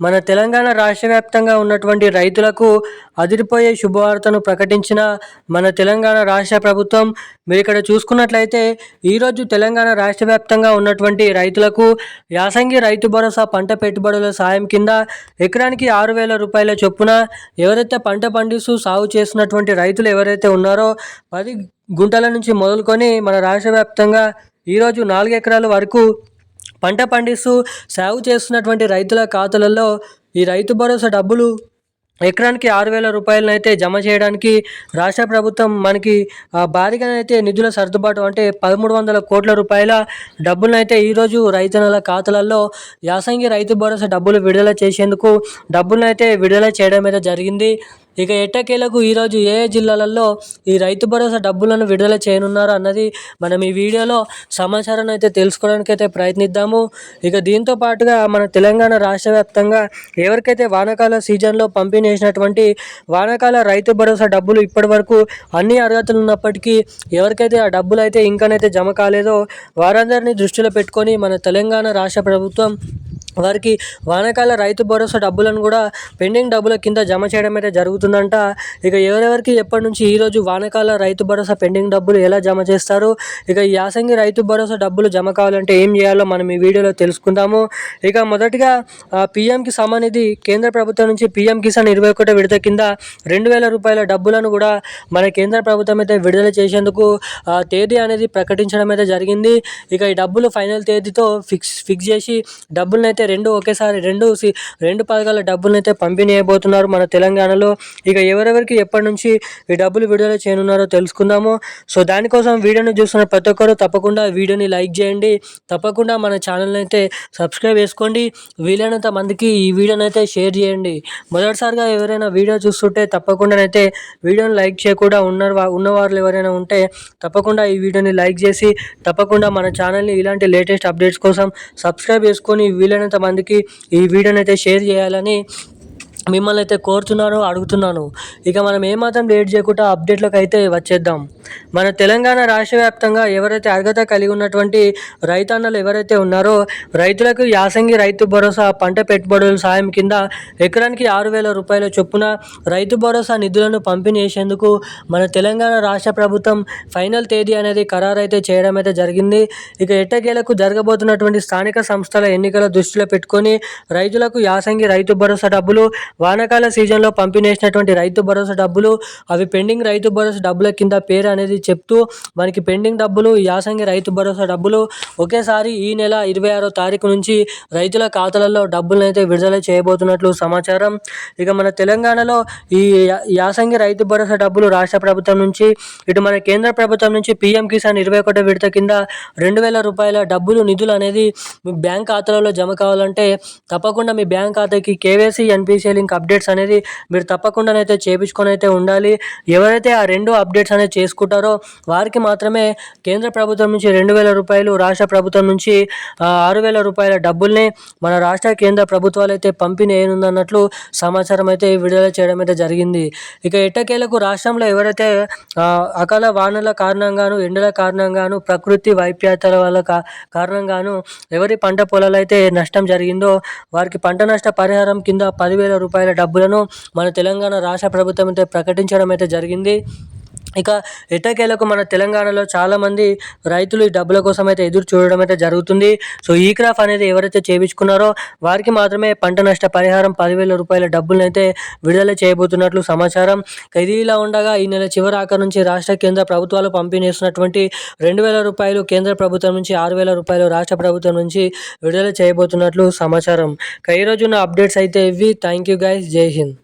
మన తెలంగాణ రాష్ట్ర వ్యాప్తంగా ఉన్నటువంటి రైతులకు అదిరిపోయే శుభవార్తను ప్రకటించిన మన తెలంగాణ రాష్ట్ర ప్రభుత్వం మీరు ఇక్కడ చూసుకున్నట్లయితే ఈరోజు తెలంగాణ రాష్ట్ర వ్యాప్తంగా ఉన్నటువంటి రైతులకు యాసంగి రైతు భరోసా పంట పెట్టుబడుల సాయం కింద ఎకరానికి ఆరు వేల రూపాయల చొప్పున ఎవరైతే పంట పండిస్తూ సాగు చేసినటువంటి రైతులు ఎవరైతే ఉన్నారో పది గుంటల నుంచి మొదలుకొని మన రాష్ట్ర వ్యాప్తంగా ఈరోజు నాలుగు ఎకరాల వరకు పంట పండిస్తూ సాగు చేస్తున్నటువంటి రైతుల ఖాతాలలో ఈ రైతు భరోసా డబ్బులు ఎకరానికి ఆరు వేల రూపాయలను అయితే జమ చేయడానికి రాష్ట్ర ప్రభుత్వం మనకి భారీగానైతే నిధుల సర్దుబాటు అంటే పదమూడు వందల కోట్ల రూపాయల డబ్బులనైతే ఈరోజు రైతన్నల ఖాతాలలో యాసంగి రైతు భరోసా డబ్బులు విడుదల చేసేందుకు డబ్బులను అయితే విడుదల చేయడం అయితే జరిగింది. ఇక ఎట్టకేలకు ఈరోజు ఏ ఏ జిల్లాలలో ఈ రైతు భరోసా డబ్బులను విడుదల చేయనున్నారు అన్నది మనం ఈ వీడియోలో సమాచారాన్ని అయితే తెలుసుకోవడానికి అయితే ప్రయత్నిద్దాము. ఇక దీంతో పాటుగా మన తెలంగాణ రాష్ట్ర వ్యాప్తంగా ఎవరికైతే వానాకాల సీజన్లో పంపిణీ చేసినటువంటి వానాకాల రైతు భరోసా డబ్బులు ఇప్పటి వరకు అన్ని అర్హతలు ఉన్నప్పటికీ ఎవరికైతే ఆ డబ్బులు అయితే ఇంకానైతే జమ కాలేదో వారందరినీ దృష్టిలో పెట్టుకొని మన తెలంగాణ రాష్ట్ర ప్రభుత్వం వారికి వానాకాల రైతు భరోసా డబ్బులను కూడా పెండింగ్ డబ్బుల కింద జమ చేయడం అయితే జరుగుతుందంట. ఇక ఎవరెవరికి ఎప్పటి నుంచి ఈరోజు వానాకాల రైతు భరోసా పెండింగ్ డబ్బులు ఎలా జమ చేస్తారు? ఇక యాసంగి రైతు భరోసా డబ్బులు జమ కావాలంటే ఏం చేయాలో మనం ఈ వీడియోలో తెలుసుకుందాము. ఇక మొదటిగా పిఎంకి సమానిధి కేంద్ర ప్రభుత్వం నుంచి పిఎం కిసాన్ ఇరవై ఒకటో విడత కింద రెండు వేల రూపాయల డబ్బులను కూడా మన కేంద్ర ప్రభుత్వం అయితే విడుదల చేసేందుకు తేదీ అనేది ప్రకటించడం అయితే జరిగింది. ఇక ఈ డబ్బులు ఫైనల్ తేదీతో ఫిక్స్ ఫిక్స్ చేసి డబ్బులను అయితే రెండు ఒకేసారి రెండు రెండు పథకాల డబ్బులను అయితే పంపిణీ అయిపోతున్నారు మన తెలంగాణలో. ఇక ఎవరెవరికి ఎప్పటి నుంచి ఈ డబ్బులు విడుదల చేయనున్నారో తెలుసుకుందాము. సో దానికోసం వీడియోని చూస్తున్న ప్రతి ఒక్కరు తప్పకుండా వీడియోని లైక్ చేయండి. తప్పకుండా మన ఛానల్ని అయితే సబ్స్క్రైబ్ చేసుకోండి. వీలైనంత మందికి ఈ వీడియోని అయితే షేర్ చేయండి. మొదటిసారిగా ఎవరైనా వీడియో చూస్తుంటే తప్పకుండానైతే వీడియోని లైక్ చేయకుండా ఉన్న ఉన్నవారు ఎవరైనా ఉంటే తప్పకుండా ఈ వీడియోని లైక్ చేసి తప్పకుండా మన ఛానల్ని ఇలాంటి లేటెస్ట్ అప్డేట్స్ కోసం సబ్స్క్రైబ్ చేసుకొని వీలైనంత మందికి ఈ వీడియోని అయితే షేర్ చేయాలని మిమ్మల్ని అయితే కోరుతున్నాను అడుగుతున్నాను. ఇక మనం ఏమాత్రం లేట్ చేయకుండా అప్డేట్లోకి అయితే వచ్చేద్దాం. మన తెలంగాణ రాష్ట్ర వ్యాప్తంగా ఎవరైతే అర్హత కలిగి ఉన్నటువంటి రైతన్నలు ఎవరైతే ఉన్నారో రైతులకు యాసంగి రైతు భరోసా పంట పెట్టుబడుల సాయం కింద ఎకరానికి ఆరు వేల రూపాయల చొప్పున రైతు భరోసా నిధులను పంపిణీ చేసేందుకు మన తెలంగాణ రాష్ట్ర ప్రభుత్వం ఫైనల్ తేదీ అనేది ఖరారైతే చేయడం అయితే జరిగింది. ఇక ఎట్టకేలకు జరగబోతున్నటువంటి స్థానిక సంస్థల ఎన్నికల దృష్టిలో పెట్టుకొని రైతులకు యాసంగి రైతు భరోసా డబ్బులు వానాకాల సీజన్లో పంపిణేసినటువంటి రైతు భరోసా డబ్బులు అవి పెండింగ్ రైతు భరోసా డబ్బుల కింద పేరు అనేది చెప్తూ మనకి పెండింగ్ డబ్బులు యాసంగి రైతు భరోసా డబ్బులు ఒకేసారి ఈ నెల ఇరవై ఆరో తారీఖు నుంచి రైతుల ఖాతాలలో డబ్బులను అయితే విడుదల చేయబోతున్నట్లు సమాచారం. ఇక మన తెలంగాణలో ఈ యాసంగి రైతు భరోసా డబ్బులు రాష్ట్ర ప్రభుత్వం నుంచి ఇటు మన కేంద్ర ప్రభుత్వం నుంచి పీఎం కిసాన్ ఇరవై ఒకటో విడత కింద రెండు వేల రూపాయల డబ్బులు నిధులు అనేది మీ బ్యాంక్ ఖాతాలలో జమ కావాలంటే తప్పకుండా మీ బ్యాంక్ ఖాతాకి కేవైసీ ఎన్పిసి లింక్ అప్డేట్స్ అనేది మీరు తప్పకుండా అయితే చేపించుకొని అయితే ఉండాలి. ఎవరైతే ఆ రెండు అప్డేట్స్ అనేది చేసుకుంటారో వారికి మాత్రమే కేంద్ర ప్రభుత్వం నుంచి రెండు వేల రూపాయలు రాష్ట్ర ప్రభుత్వం నుంచి ఆరు వేల రూపాయల డబ్బుల్ని మన రాష్ట్ర కేంద్ర ప్రభుత్వాలు అయితే పంపిణీ అన్నట్లు సమాచారం అయితే విడుదల చేయడం అయితే జరిగింది. ఇక ఎట్టకేలకు రాష్ట్రంలో ఎవరైతే అకాల వానల కారణంగాను ఎండల కారణంగాను ప్రకృతి వైప్యాతల వల్ల కారణంగాను ఎవరి పంట పొలాలు అయితే నష్టం జరిగిందో వారికి పంట నష్ట పరిహారం కింద పదివేల రూపాయలు డబ్బులను మన తెలంగాణ రాష్ట్ర ప్రభుత్వం అయితే ప్రకటించడం అయితే జరిగింది. ఇక ఎట్టకేలకు మన తెలంగాణలో చాలామంది రైతులు ఈ డబ్బుల కోసం అయితే ఎదురు చూడడం అయితే జరుగుతుంది. సో ఈ క్రాఫ్ అనేది ఎవరైతే చేయించుకున్నారో వారికి మాత్రమే పంట నష్ట పరిహారం పదివేల రూపాయల డబ్బులను అయితే విడుదల చేయబోతున్నట్లు సమాచారం. ఇది ఇలా ఉండగా ఈ నెల చివరి ఆఖరి నుంచి రాష్ట్ర కేంద్ర ప్రభుత్వాలు పంపిణీస్తున్నటువంటి రెండు వేల రూపాయలు కేంద్ర ప్రభుత్వం నుంచి ఆరు వేల రూపాయలు రాష్ట్ర ప్రభుత్వం నుంచి విడుదల చేయబోతున్నట్లు సమాచారం. ఈ రోజున అప్డేట్స్ అయితే ఇవి. థ్యాంక్ యూ గైస్ జై హింద్.